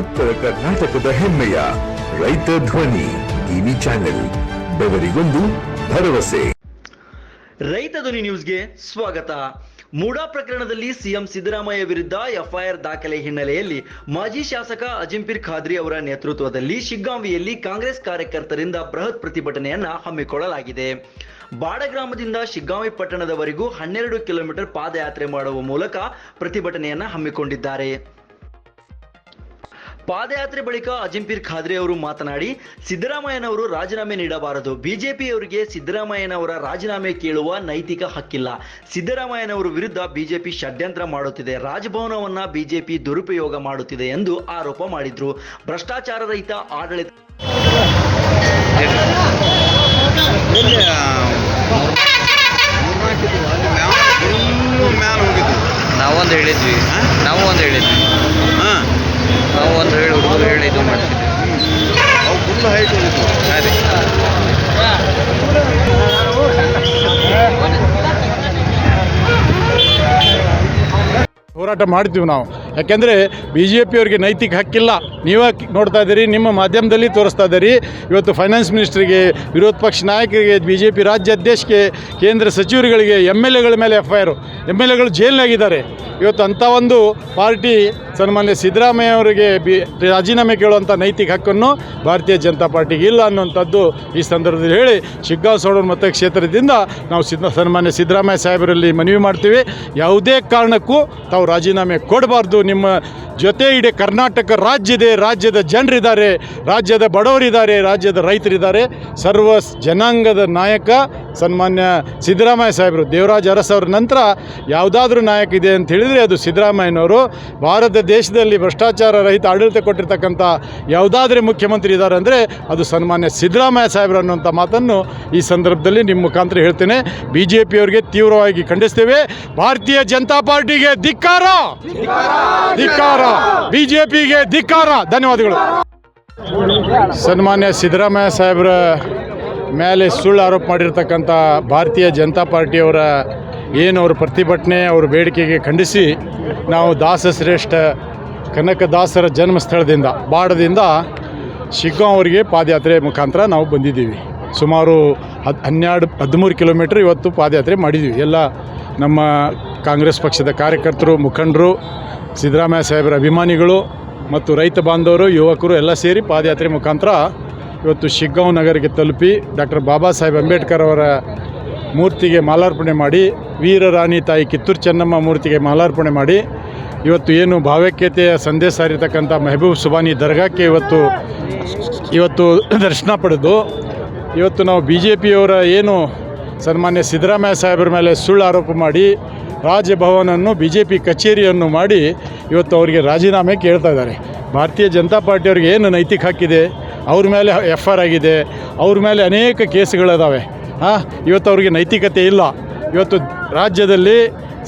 ಉತ್ತರ ಕರ್ನಾಟಕದ ಹೆಮ್ಮೆಯ ರೈತ ಧ್ವನಿ ಟಿವಿ ಚಾನೆಲ್, ಬೆವರಿಗೊಂದು ಭರವಸೆ. ರೈತ ಧ್ವನಿ ನ್ಯೂಸ್ಗೆ ಸ್ವಾಗತ. ಮೂಡಾ ಪ್ರಕರಣದಲ್ಲಿ ಸಿಎಂ ಸಿದ್ದರಾಮಯ್ಯ ವಿರುದ್ಧ ಎಫ್ಐಆರ್ ದಾಖಲೆ ಹಿನ್ನೆಲೆಯಲ್ಲಿ ಮಾಜಿ ಶಾಸಕ ಅಜಿಂಪಿರ್ ಖಾದ್ರಿ ಅವರ ನೇತೃತ್ವದಲ್ಲಿ ಶಿಗ್ಗಾಂವಿಯಲ್ಲಿ ಕಾಂಗ್ರೆಸ್ ಕಾರ್ಯಕರ್ತರಿಂದ ಬೃಹತ್ ಪ್ರತಿಭಟನೆಯನ್ನ ಹಮ್ಮಿಕೊಳ್ಳಲಾಗಿದೆ. ಬಾಡ ಗ್ರಾಮದಿಂದ ಶಿಗ್ಗಾಂವಿ ಪಟ್ಟಣದವರೆಗೂ ಹನ್ನೆರಡು ಕಿಲೋಮೀಟರ್ ಪಾದಯಾತ್ರೆ ಮಾಡುವ ಮೂಲಕ ಪ್ರತಿಭಟನೆಯನ್ನ ಹಮ್ಮಿಕೊಂಡಿದ್ದಾರೆ. ಪಾದಯಾತ್ರೆ ಬಳಿಕ ಅಜಿಂಪೀರ್ ಖಾದ್ರಿ ಅವರು ಮಾತನಾಡಿ ಸಿದ್ದರಾಮಯ್ಯನವರು ರಾಜೀನಾಮೆ ನೀಡಬಾರದು. ಬಿಜೆಪಿಯವರಿಗೆ ಸಿದ್ದರಾಮಯ್ಯನವರ ರಾಜೀನಾಮೆ ಕೇಳುವ ನೈತಿಕ ಹಕ್ಕಿಲ್ಲ. ಸಿದ್ದರಾಮಯ್ಯನವರ ವಿರುದ್ಧ ಬಿಜೆಪಿ ಷಡ್ಯಂತ್ರ ಮಾಡುತ್ತಿದೆ. ರಾಜಭವನವನ್ನ ಬಿಜೆಪಿ ದುರುಪಯೋಗ ಮಾಡುತ್ತಿದೆ ಎಂದು ಆರೋಪ ಮಾಡಿದ್ರು. ಭ್ರಷ್ಟಾಚಾರ ರಹಿತ ಆಡಳಿತ ನಾವೊಂದು ಹೇಳಿದ್ವಿ. ನಾವು ಒಂದು ಹೇಳಿದ್ವಿ ಹಾಂ? ನಾವು ಒಂದು ಹೇಳಿ ಹುಡುಗರು ಹೇಳಿ ಇದು ಮಾಡ್ತಿದ್ವಿ. ಅವು ಫುಲ್ ಹೈಟ್ ಅದೇ. ಹೋರಾಟ ಮಾಡ್ತೀವಿ ನಾವು. ಯಾಕೆಂದರೆ ಬಿ ಜೆ ಪಿಯವ್ರಿಗೆ ನೈತಿಕ ಹಕ್ಕಿಲ್ಲ. ನೀವೇ ನೋಡ್ತಾ ಇದ್ದೀರಿ ನಿಮ್ಮ ಮಾಧ್ಯಮದಲ್ಲಿ ತೋರಿಸ್ತಾ ಇದ್ದೀರಿ. ಇವತ್ತು ಫೈನಾನ್ಸ್ ಮಿನಿಸ್ಟ್ರಿಗೆ ವಿರೋಧ ಪಕ್ಷ ನಾಯಕರಿಗೆ ಬಿ ಜೆ ಪಿ ರಾಜ್ಯಾಧ್ಯಕ್ಷಕ್ಕೆ ಕೇಂದ್ರ ಸಚಿವರುಗಳಿಗೆ ಎಂ ಎಲ್ ಎಗಳ ಮೇಲೆ F I R M L ಎಗಳು ಜೈಲ್ನಾಗಿದ್ದಾರೆ. ಇವತ್ತು ಅಂಥ ಒಂದು ಪಾರ್ಟಿ ಸನ್ಮಾನ್ಯ ಸಿದ್ದರಾಮಯ್ಯ ಅವರಿಗೆ ಬಿ ರಾಜೀನಾಮೆ ಕೇಳುವಂಥ ನೈತಿಕ ಹಕ್ಕನ್ನು ಭಾರತೀಯ ಜನತಾ ಪಾರ್ಟಿಗೆ ಇಲ್ಲ ಅನ್ನುವಂಥದ್ದು ಈ ಸಂದರ್ಭದಲ್ಲಿ ಹೇಳಿ ಶಿಗ್ಗಾಂವ್ ಸೋಡೂರು ಮತಕ್ಷೇತ್ರದಿಂದ ನಾವು ಸಿದ್ದ ಸನ್ಮಾನ್ಯ ಸಿದ್ದರಾಮಯ್ಯ ಸಾಹೇಬರಲ್ಲಿ ಮನವಿ ಮಾಡ್ತೀವಿ. ಯಾವುದೇ ಕಾರಣಕ್ಕೂ ತಾವು ರಾಜೀನಾಮೆ ಕೊಡಬಾರ್ದು. ನಿಮ್ಮ ಜೊತೆ ಇಡೀ ಕರ್ನಾಟಕ ರಾಜ್ಯದೆ, ರಾಜ್ಯದ ಜನರಿದ್ದಾರೆ, ರಾಜ್ಯದ ಬಡವರಿದ್ದಾರೆ, ರಾಜ್ಯದ ರೈತರಿದ್ದಾರೆ. ಸರ್ವ ಜನಾಂಗದ ನಾಯಕ ಸನ್ಮಾನ್ಯ ಸಿದ್ದರಾಮಯ್ಯ ಸಾಹೇಬರು, ದೇವರಾಜ್ ಅರಸ್ ಅವ್ರ ನಂತರ ಯಾವುದಾದ್ರೂ ನಾಯಕ ಇದೆ ಅಂತ ಹೇಳಿದರೆ ಅದು ಸಿದ್ದರಾಮಯ್ಯನವರು. ಭಾರತ ದೇಶದಲ್ಲಿ ಭ್ರಷ್ಟಾಚಾರ ರಹಿತ ಆಡಳಿತ ಕೊಟ್ಟಿರ್ತಕ್ಕಂಥ ಯಾವುದಾದ್ರೂ ಮುಖ್ಯಮಂತ್ರಿ ಇದ್ದಾರೆ ಅಂದರೆ ಅದು ಸನ್ಮಾನ್ಯ ಸಿದ್ದರಾಮಯ್ಯ ಸಾಹೇಬರು ಅನ್ನುವಂಥ ಮಾತನ್ನು ಈ ಸಂದರ್ಭದಲ್ಲಿ ನಿಮ್ಮ ಮುಖಾಂತರ ಹೇಳ್ತೇನೆ. ಬಿ ಜೆ ಪಿಯವರಿಗೆ ತೀವ್ರವಾಗಿ ಖಂಡಿಸ್ತೇವೆ. ಭಾರತೀಯ ಜನತಾ ಪಾರ್ಟಿಗೆ ಧಿಕ್ಕಾರ! ಧಿಕ್ಕಾರ! ಬಿ ಜೆ ಪಿಗೆ ಧಿಕ್ಕಾರ! ಧನ್ಯವಾದಗಳು. ಸನ್ಮಾನ್ಯ ಸಿದ್ದರಾಮಯ್ಯ ಸಾಹೇಬರ ಮೇಲೆ ಸುಳ್ಳು ಆರೋಪ ಮಾಡಿರ್ತಕ್ಕಂಥ ಭಾರತೀಯ ಜನತಾ ಪಾರ್ಟಿಯವರ ಏನು ಅವ್ರ ಪ್ರತಿಭಟನೆ ಅವ್ರ ಬೇಡಿಕೆಗೆ ಖಂಡಿಸಿ ನಾವು ದಾಸಶ್ರೇಷ್ಠ ಕನಕದಾಸರ ಜನ್ಮಸ್ಥಳದಿಂದ, ಬಾಡದಿಂದ ಶಿಗ್ಗಾಂ ಅವರಿಗೆ ಪಾದಯಾತ್ರೆ ಮುಖಾಂತರ ನಾವು ಬಂದಿದ್ದೀವಿ. ಸುಮಾರು ಹದ್, ಹನ್ನೆರಡು, ಹದಿಮೂರು ಕಿಲೋಮೀಟ್ರ್ ಇವತ್ತು ಪಾದಯಾತ್ರೆ ಮಾಡಿದ್ದೀವಿ. ಎಲ್ಲ ನಮ್ಮ ಕಾಂಗ್ರೆಸ್ ಪಕ್ಷದ ಕಾರ್ಯಕರ್ತರು, ಮುಖಂಡರು, ಸಿದ್ದರಾಮಯ್ಯ ಸಾಹೇಬರ ಅಭಿಮಾನಿಗಳು ಮತ್ತು ರೈತ ಬಾಂಧವರು, ಯುವಕರು ಎಲ್ಲ ಸೇರಿ ಪಾದಯಾತ್ರೆ ಮುಖಾಂತರ ಇವತ್ತು ಶಿಗ್ಗಾಂವ್ ನಗರಕ್ಕೆ ತಲುಪಿ ಡಾಕ್ಟರ್ ಬಾಬಾ ಸಾಹೇಬ್ ಅಂಬೇಡ್ಕರ್ ಅವರ ಮೂರ್ತಿಗೆ ಮಾಲಾರ್ಪಣೆ ಮಾಡಿ, ವೀರ ರಾಣಿ ತಾಯಿ ಕಿತ್ತೂರು ಚೆನ್ನಮ್ಮ ಮೂರ್ತಿಗೆ ಮಾಲಾರ್ಪಣೆ ಮಾಡಿ, ಇವತ್ತು ಏನು ಭಾವೈಕ್ಯತೆಯ ಸಂದೇಶ ಸಾರಿರ್ತಕ್ಕಂಥ ಮೆಹಬೂಬ್ ಸುಬಾನಿ ದರ್ಗಾಕ್ಕೆ ಇವತ್ತು ಇವತ್ತು ದರ್ಶನ ಪಡೆದು, ಇವತ್ತು ನಾವು ಬಿ ಜೆ ಪಿಯವರ ಏನು ಸನ್ಮಾನ್ಯ ಸಿದ್ದರಾಮಯ್ಯ ಸಾಹೇಬರ ಮೇಲೆ ಸುಳ್ಳು ಆರೋಪ ಮಾಡಿ, ರಾಜಭವನನ್ನು ಬಿ ಜೆ ಪಿ ಕಚೇರಿಯನ್ನು ಮಾಡಿ ಇವತ್ತು ಅವರಿಗೆ ರಾಜೀನಾಮೆ ಕೇಳ್ತಾ ಇದ್ದಾರೆ. ಭಾರತೀಯ ಜನತಾ ಪಾರ್ಟಿಯವ್ರಿಗೆ ಏನು ನೈತಿಕ ಹಕ್ಕಿದೆ? ಅವ್ರ ಮೇಲೆ ಎಫ್ ಆರ್ ಆಗಿದೆ. ಅವ್ರ ಮೇಲೆ ಅನೇಕ ಕೇಸುಗಳಿದಾವೆ ಹಾಂ ಇವತ್ತು ಅವ್ರಿಗೆ ನೈತಿಕತೆ ಇಲ್ಲ. ಇವತ್ತು ರಾಜ್ಯದಲ್ಲಿ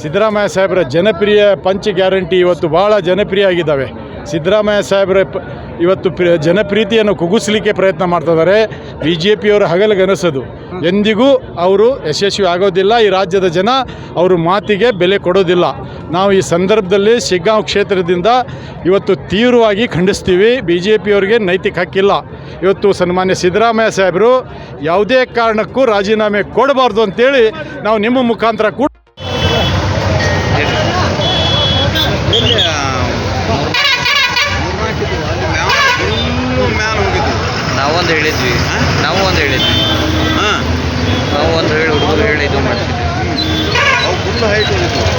ಸಿದ್ದರಾಮಯ್ಯ ಸಾಹೇಬರ ಜನಪ್ರಿಯ ಪಂಚ ಗ್ಯಾರಂಟಿ ಇವತ್ತು ಭಾಳ ಜನಪ್ರಿಯ ಆಗಿದ್ದಾವೆ. ಸಿದ್ದರಾಮಯ್ಯ ಸಾಹೇಬರ ಇವತ್ತು ಪ್ರ ಜನಪ್ರೀತಿಯನ್ನು ಕುಗ್ಗಿಸ್ಲಿಕ್ಕೆ ಪ್ರಯತ್ನ ಮಾಡ್ತಿದ್ದಾರೆ ಬಿ ಜೆ ಪಿಯವರ ಹಗಲಗನಸದು. ಎಂದಿಗೂ ಅವರು ಯಶಸ್ವಿ ಆಗೋದಿಲ್ಲ. ಈ ರಾಜ್ಯದ ಜನ ಅವ್ರ ಮಾತಿಗೆ ಬೆಲೆ ಕೊಡೋದಿಲ್ಲ. ನಾವು ಈ ಸಂದರ್ಭದಲ್ಲಿ ಶಿಗ್ಗಾಂವ್ ಕ್ಷೇತ್ರದಿಂದ ಇವತ್ತು ತೀವ್ರವಾಗಿ ಖಂಡಿಸ್ತೀವಿ. ಬಿ ಜೆ ಪಿಯವರಿಗೆ ನೈತಿಕ ಹಕ್ಕಿಲ್ಲ. ಇವತ್ತು ಸನ್ಮಾನ್ಯ ಸಿದ್ದರಾಮಯ್ಯ ಸಾಹೇಬರು ಯಾವುದೇ ಕಾರಣಕ್ಕೂ ರಾಜೀನಾಮೆ ಕೊಡಬಾರ್ದು ಅಂತೇಳಿ ನಾವು ನಿಮ್ಮ ಮುಖಾಂತರ ಕೂಡ ಹೇಳಿದ್ವಿ. ನಾವು ಒಂದು ಹೇಳಿದ್ವಿ. ಹಾಂ. ನಾವು ಒಂದು ಹೇಳಿ ಹುಡುಗರು ಹೇಳಿ ಇದು ಮಾಡ್ತಿದ್ವಿ. ಅವು ಫುಲ್ ಹೈಟ್ ಹೋಗಿದ್ದು